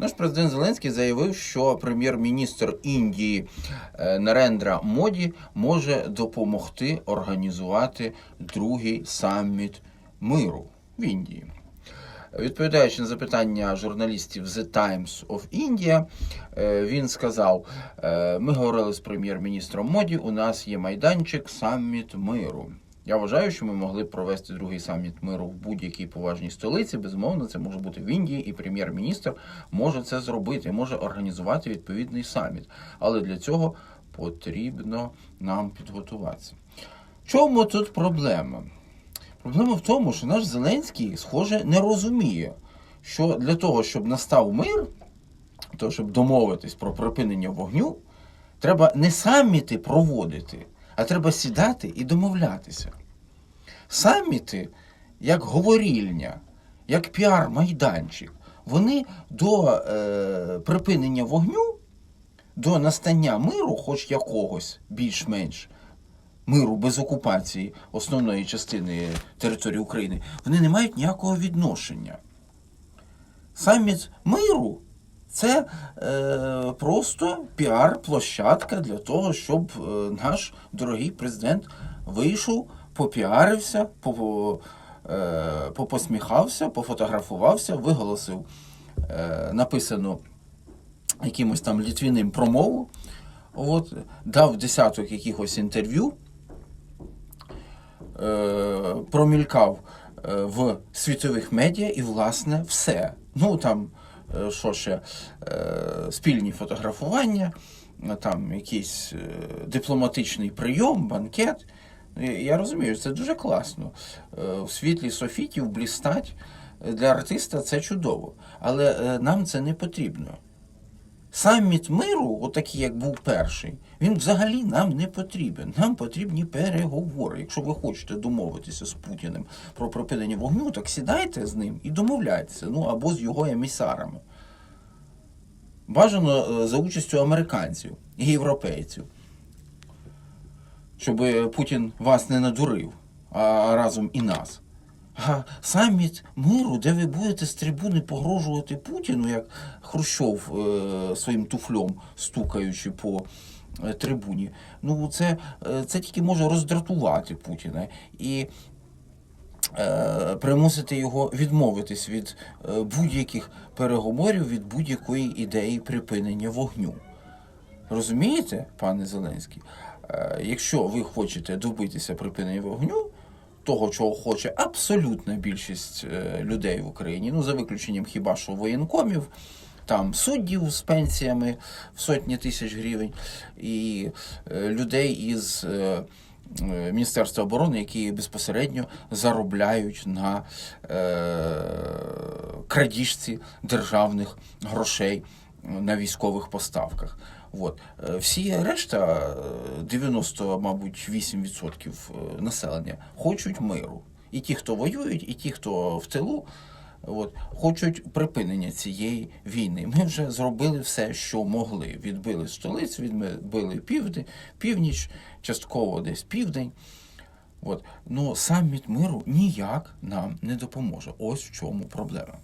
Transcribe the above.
Наш президент Зеленський заявив, що прем'єр-міністр Індії е, Нарендра Моді може допомогти організувати другий саміт миру в Індії. Відповідаючи на запитання журналістів The Times of India, е, він сказав: е, ми говорили з прем'єр-міністром Моді. У нас є майданчик саміт миру. Я вважаю, що ми могли б провести другий саміт миру в будь-якій поважній столиці. Безумовно, це може бути в Індії, і прем'єр-міністр може це зробити, може організувати відповідний саміт. Але для цього потрібно нам підготуватися. Чому тут проблема? Проблема в тому, що наш Зеленський, схоже, не розуміє, що для того, щоб настав мир, то щоб домовитись про припинення вогню, треба не саміти проводити, а треба сідати і домовлятися. Саміти, як говорільня, як піар-майданчик, вони до е, припинення вогню, до настання миру, хоч якогось більш-менш миру без окупації основної частини території України, вони не мають ніякого відношення. Саміт миру це е, просто піар-площадка для того, щоб е, наш дорогий президент вийшов, попіарився, по, е, попосміхався, пофотографувався, виголосив е, написану якимось там літвіним промову, от, дав десяток якихось інтерв'ю е, промількав в світових медіа і, власне, все. Ну там, що ще, спільні фотографування, там якийсь дипломатичний прийом, банкет. Я розумію, це дуже класно. Е, В світлі софітів блістать для артиста це чудово. Але е, нам це не потрібно. Саміт миру, отакий, як був перший, він взагалі нам не потрібен. Нам потрібні переговори. Якщо ви хочете домовитися з Путіним про припинення вогню, так сідайте з ним і домовляйтеся, ну або з його емісарами. Бажано е, за участю американців і європейців, щоб е, Путін вас не надурив, а разом і нас. А саміт миру, де ви будете з трибуни погрожувати Путіну, як Хрущов е, своїм туфлем стукаючи по е, трибуні, ну це, е, це тільки може роздратувати Путіна і е, примусити його відмовитись від е, будь-яких переговорів, від будь-якої ідеї припинення вогню. Розумієте, пане Зеленський? Е, Якщо ви хочете добитися припинення вогню, того, чого хоче абсолютна більшість е, людей в Україні, ну за виключенням хіба що воєнкомів, там суддів з пенсіями в сотні тисяч гривень, і е, людей із Міністерства оборони, які безпосередньо заробляють на е, крадіжці державних грошей на військових поставках. От. Е, Всі решта, е, 90, мабуть, 8% населення хочуть миру. І ті, хто воюють, і ті, хто в тилу, от, хочуть припинення цієї війни. Ми вже зробили все, що могли. Відбили столицю, відбили південь, північ, частково десь південь. От. Ну, саміт миру ніяк нам не допоможе. Ось в чому проблема.